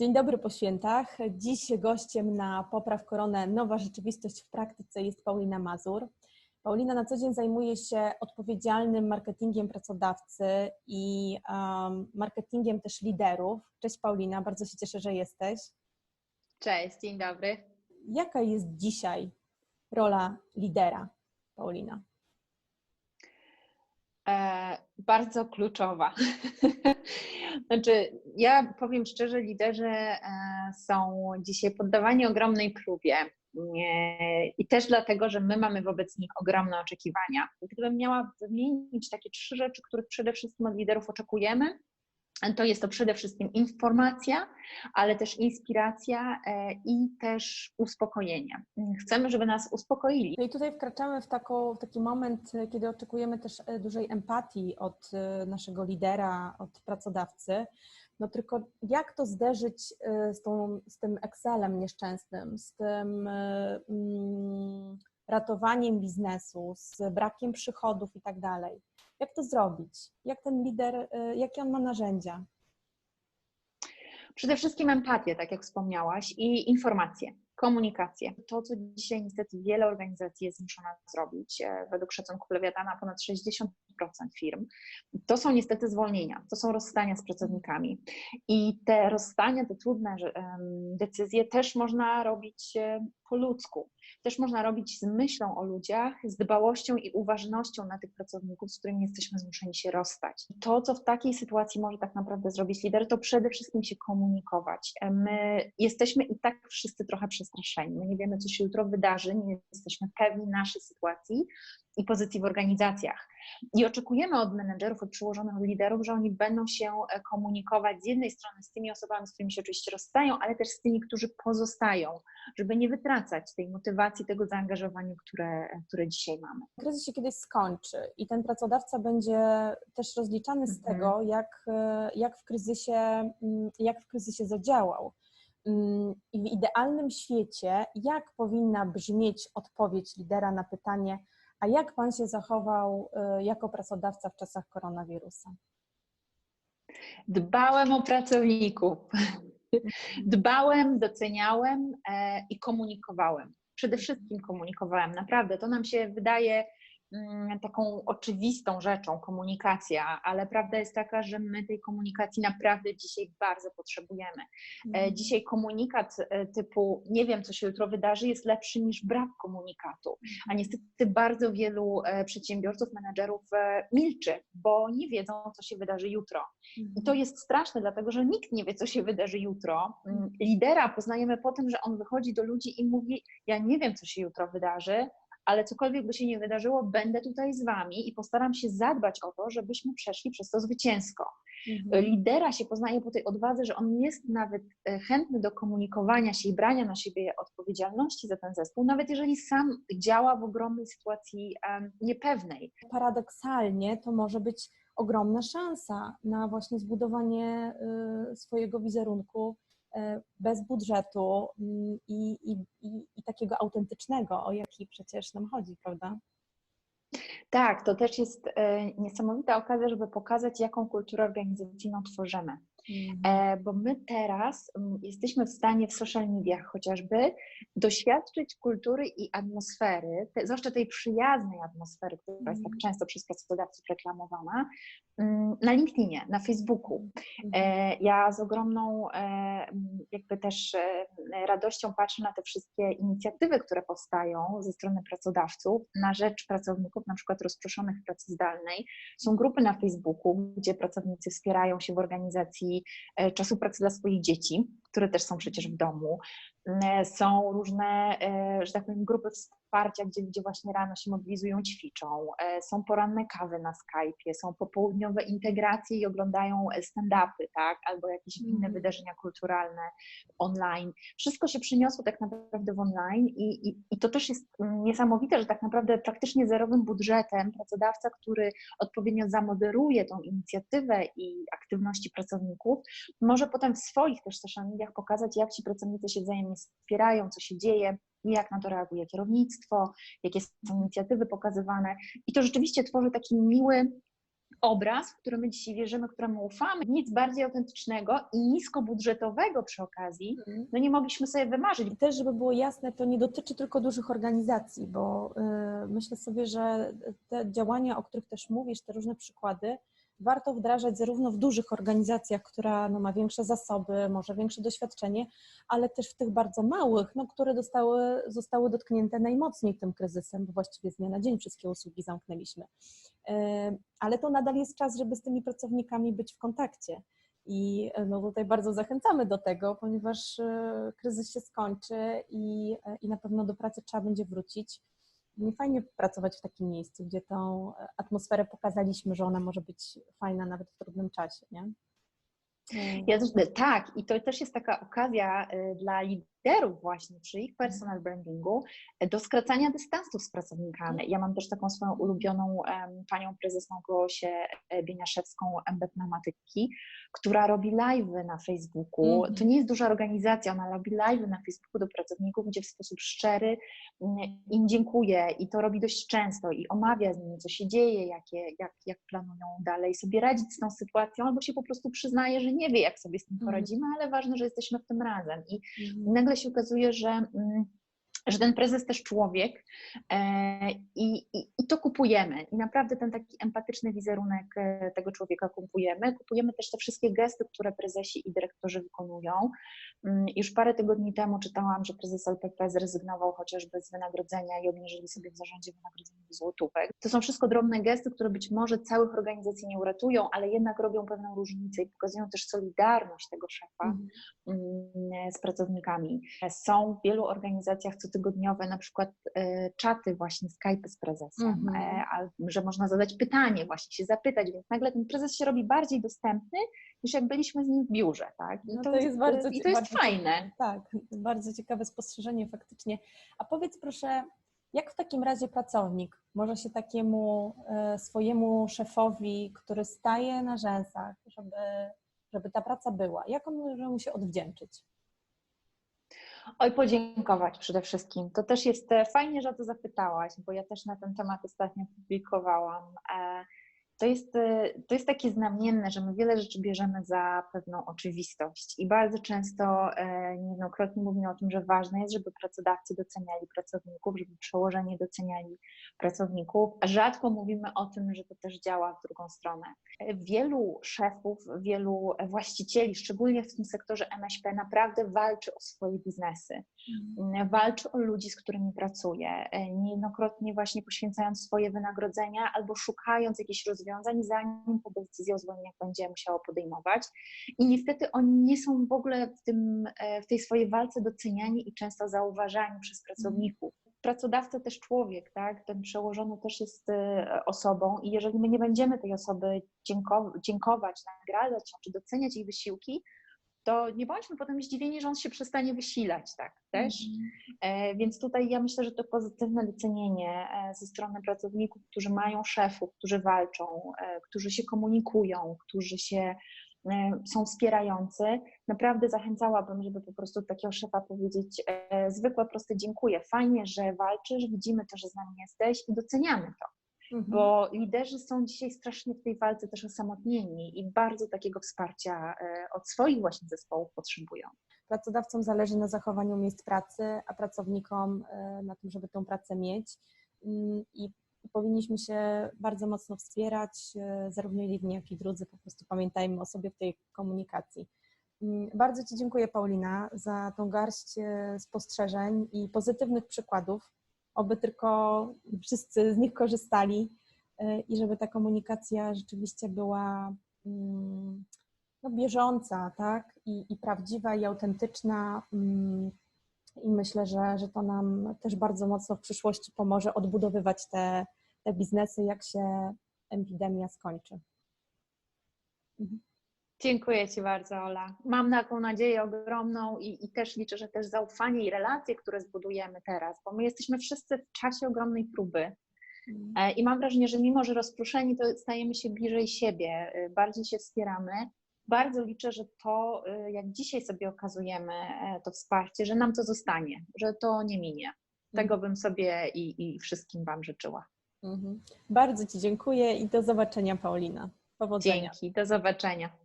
Dzień dobry po świętach. Dziś gościem na Popraw Koronę Nowa Rzeczywistość w praktyce jest Paulina Mazur. Paulina na co dzień zajmuje się odpowiedzialnym marketingiem pracodawcy i um, marketingiem też liderów. Cześć Paulina, bardzo się cieszę, że jesteś. Cześć, dzień dobry. Jaka jest dzisiaj rola lidera, Paulina? E, bardzo kluczowa. znaczy, ja powiem szczerze, liderzy e, są dzisiaj poddawani ogromnej próbie. E, I też dlatego, że my mamy wobec nich ogromne oczekiwania. Gdybym miała wymienić takie trzy rzeczy, których przede wszystkim od liderów oczekujemy, to jest to przede wszystkim informacja, ale też inspiracja e, i też uspokojenie. Chcemy, żeby nas uspokoili. No i tutaj wkraczamy w, taką, w taki moment, kiedy oczekujemy też e, dużej empatii od e, naszego lidera, od pracodawcy. No tylko jak to zderzyć z, tą, z tym Excelem nieszczęsnym, z tym mm, ratowaniem biznesu, z brakiem przychodów i tak dalej? Jak to zrobić? Jak ten lider, y, jakie on ma narzędzia? Przede wszystkim empatię, tak jak wspomniałaś, i informacje, komunikację. To, co dzisiaj niestety wiele organizacji jest zmuszona zrobić, e, według szacunków Lewiatana ponad 60% firm, to są niestety zwolnienia, to są rozstania z pracownikami. I te rozstania, te trudne decyzje też można robić e, po ludzku. Też można robić z myślą o ludziach, z dbałością i uważnością na tych pracowników, z którymi jesteśmy zmuszeni się rozstać. To, co w takiej sytuacji może tak naprawdę zrobić lider, to przede wszystkim się komunikować. My jesteśmy i tak wszyscy trochę przestraszeni. My nie wiemy, co się jutro wydarzy, nie jesteśmy pewni naszej sytuacji i pozycji w organizacjach. I oczekujemy od menedżerów, od przełożonych od liderów, że oni będą się e, komunikować z jednej strony z tymi osobami, z którymi się oczywiście rozstają, ale też z tymi, którzy pozostają, żeby nie wytracać tej motywacji, tego zaangażowania, które, które dzisiaj mamy. Kryzys się kiedyś skończy i ten pracodawca będzie też rozliczany z mhm. tego, jak, e, jak, w kryzysie, mm, jak w kryzysie zadziałał. Mm, I w idealnym świecie, jak powinna brzmieć odpowiedź lidera na pytanie, a jak Pan się zachował y, jako pracodawca w czasach koronawirusa? Dbałem o pracowników. Dbałem, doceniałem e, i komunikowałem. Przede wszystkim komunikowałem. Naprawdę, to nam się wydaje taką oczywistą rzeczą komunikacja, ale prawda jest taka, że my tej komunikacji naprawdę dzisiaj bardzo potrzebujemy. Mhm. Dzisiaj komunikat e, typu nie wiem, co się jutro wydarzy, jest lepszy niż brak komunikatu. A niestety bardzo wielu e, przedsiębiorców, menedżerów milczy, bo nie wiedzą, co się wydarzy jutro. I to mhm. jest straszne, dlatego że nikt nie wie, co się wydarzy jutro. Mm, lidera poznajemy po tym, że on wychodzi do ludzi i mówi: Ja nie wiem, co się jutro wydarzy, ale cokolwiek by się nie wydarzyło, będę tutaj z Wami i postaram się zadbać o to, żebyśmy przeszli przez to zwycięsko. Mhm. Lidera się poznaje po tej odwadze, że on jest nawet e, chętny do komunikowania się i brania na siebie odpowiedzialności za ten zespół, nawet jeżeli sam działa w ogromnej sytuacji niepewnej. Paradoksalnie to może być ogromna szansa na właśnie zbudowanie y, swojego wizerunku bez budżetu mm, i, i, i, i takiego autentycznego, o jaki przecież nam chodzi, prawda? Tak, to też jest e, niesamowita okazja, żeby pokazać, jaką kulturę organizacyjną tworzymy. Mhm. E, bo my teraz mm, jesteśmy w stanie w social mediach chociażby doświadczyć kultury i atmosfery, te, zwłaszcza tej przyjaznej atmosfery, która jest tak mhm. często przez pracodawców reklamowana, mm, na LinkedInie, na Facebooku. E, mhm. Ja z ogromną e, jakby też radością patrzę na te wszystkie inicjatywy, które powstają ze strony pracodawców na rzecz pracowników, na przykład rozproszonych w pracy zdalnej. Są grupy na Facebooku, gdzie pracownicy wspierają się w organizacji E, czasu pracy dla swoich dzieci, które też są przecież w domu. E, są różne, e, że tak powiem, grupy wsparcia, gdzie ludzie właśnie rano się mobilizują, ćwiczą. Są poranne kawy na Skype'ie, są popołudniowe integracje i oglądają stand-upy, tak? Albo jakieś inne mm. wydarzenia kulturalne online. Wszystko się przyniosło tak naprawdę w online i, i, i to też jest niesamowite, że tak naprawdę praktycznie zerowym budżetem pracodawca, który odpowiednio zamoderuje tą inicjatywę i aktywności pracowników, może potem w swoich też social mediach pokazać, jak ci pracownicy się wzajemnie wspierają, co się dzieje, jak na to reaguje kierownictwo, jakie są inicjatywy pokazywane. I to rzeczywiście tworzy taki miły obraz, w który my dzisiaj wierzymy, któremu ufamy. Nic bardziej autentycznego i niskobudżetowego przy okazji, Mhm. no nie mogliśmy sobie wymarzyć. I też, żeby było jasne, to nie dotyczy tylko dużych organizacji, bo y, myślę sobie, że te działania, o których też mówisz, te różne przykłady, warto wdrażać zarówno w dużych organizacjach, która no, ma większe zasoby, może większe doświadczenie, ale też w tych bardzo małych, no, które dostały, zostały dotknięte najmocniej tym kryzysem, bo właściwie z dnia na dzień wszystkie usługi zamknęliśmy. Y, ale to nadal jest czas, żeby z tymi pracownikami być w kontakcie. I e, no tutaj bardzo zachęcamy do tego, ponieważ e, kryzys się skończy i, e, i na pewno do pracy trzeba będzie wrócić. Nie fajnie pracować w takim miejscu, gdzie tą e, atmosferę pokazaliśmy, że ona może być fajna nawet w trudnym czasie, nie? Ja też, tak, i to też jest taka okazja y, dla liderów właśnie przy ich personal brandingu y, do skracania dystansów z pracownikami. Ja mam też taką swoją ulubioną panią prezes Małgosię e, Bieniaszewską MB Pneumatyki, która robi live'y na Facebooku. Mhm. To nie jest duża organizacja, ona robi live'y na Facebooku do pracowników, gdzie w sposób szczery mm, im dziękuję i to robi dość często i omawia z nimi, co się dzieje, jakie, jak, jak planują dalej sobie radzić z tą sytuacją, albo się po prostu przyznaje, że nie wie, jak sobie z tym Mhm. poradzimy, ale ważne, że jesteśmy w tym razem. I Mhm. Nagle się okazuje, że, mm, że ten prezes też człowiek e, i, i, i to kupujemy. I naprawdę ten taki empatyczny wizerunek e, tego człowieka kupujemy. Kupujemy też te wszystkie gesty, które prezesi i dyrektorzy wykonują. Mm, Już parę tygodni temu czytałam, że prezes LPP zrezygnował chociażby z wynagrodzenia i obniżyli sobie w zarządzie wynagrodzenie do złotówek. To są wszystko drobne gesty, które być może całych organizacji nie uratują, ale jednak robią pewną różnicę i pokazują też solidarność tego szefa Mhm. mm, z pracownikami. Są w wielu organizacjach cotygodniowe na przykład e, czaty właśnie Skype z prezesem, Mhm. e, a, że można zadać pytanie, właśnie się zapytać, więc nagle ten prezes się robi bardziej dostępny niż jak byliśmy z nim w biurze, tak? I No to, to jest, jest bardzo i to jest bardzo fajne. Tak, bardzo ciekawe spostrzeżenie faktycznie. A powiedz proszę, jak w takim razie pracownik może się takiemu e, swojemu szefowi, który staje na rzęsach, żeby, żeby ta praca była, jak on może mu się odwdzięczyć? Oj, podziękować przede wszystkim. To też jest e, fajnie, że o to zapytałaś, bo ja też na ten temat ostatnio publikowałam. To jest, e, to jest takie znamienne, że my wiele rzeczy bierzemy za pewną oczywistość i bardzo często e, niejednokrotnie mówimy o tym, że ważne jest, żeby pracodawcy doceniali pracowników, żeby przełożeni doceniali pracowników. A Rzadko mówimy o tym, że to też działa w drugą stronę. Wielu szefów, wielu właścicieli, szczególnie w tym sektorze MŚP, naprawdę walczy o swoje biznesy walczy o ludzi, z którymi pracuje, e, niejednokrotnie właśnie poświęcając swoje wynagrodzenia albo szukając jakichś rozwiązań, zanim po decyzję o zwolnieniach będzie musiało podejmować. I niestety oni nie są w ogóle w, tym, e, w tej swojej walce doceniani i często zauważani przez pracowników. Pracodawca też człowiek, tak? Ten przełożony też jest e, osobą i jeżeli my nie będziemy tej osoby dziękow- dziękować, nagradzać czy doceniać jej wysiłki, to nie bądźmy potem zdziwieni, że on się przestanie wysilać, tak też. E, Więc tutaj ja myślę, że to pozytywne docenienie e, ze strony pracowników, którzy mają szefów, którzy walczą, e, którzy się komunikują, którzy się są wspierający. Naprawdę zachęcałabym, żeby po prostu takiego szefa powiedzieć zwykłe, proste dziękuję. Fajnie, że walczysz, widzimy to, że z nami jesteś i doceniamy to Mhm. bo liderzy są dzisiaj strasznie w tej walce też osamotnieni i bardzo takiego wsparcia e, od swoich właśnie zespołów potrzebują. Pracodawcom zależy na zachowaniu miejsc pracy, a pracownikom e, na tym, żeby tą pracę mieć. Mm, I powinniśmy się bardzo mocno wspierać, e, zarówno jedni, jak i drudzy. Po prostu pamiętajmy o sobie w tej komunikacji. Mm, Bardzo Ci dziękuję, Paulina, za tą garść spostrzeżeń i pozytywnych przykładów. Oby tylko wszyscy z nich korzystali e, i żeby ta komunikacja rzeczywiście była mm, no, bieżąca, tak? I, i prawdziwa, i autentyczna. mm, I myślę, że, że to nam też bardzo mocno w przyszłości pomoże odbudowywać te, te biznesy, jak się epidemia skończy. Mhm. Dziękuję Ci bardzo, Ola. Mam taką nadzieję ogromną i, i też liczę, że też zaufanie i relacje, które zbudujemy teraz, bo my jesteśmy wszyscy w czasie ogromnej próby. E, I mam wrażenie, że mimo, że rozproszeni, to stajemy się bliżej siebie, e, bardziej się wspieramy. Bardzo liczę, że to, e, jak dzisiaj sobie okazujemy e, to wsparcie, że nam to zostanie, że to nie minie. Tego bym sobie i, i wszystkim Wam życzyła. Mhm. Bardzo Ci dziękuję i do zobaczenia, Paulina. Powodzenia. Dzięki, do zobaczenia.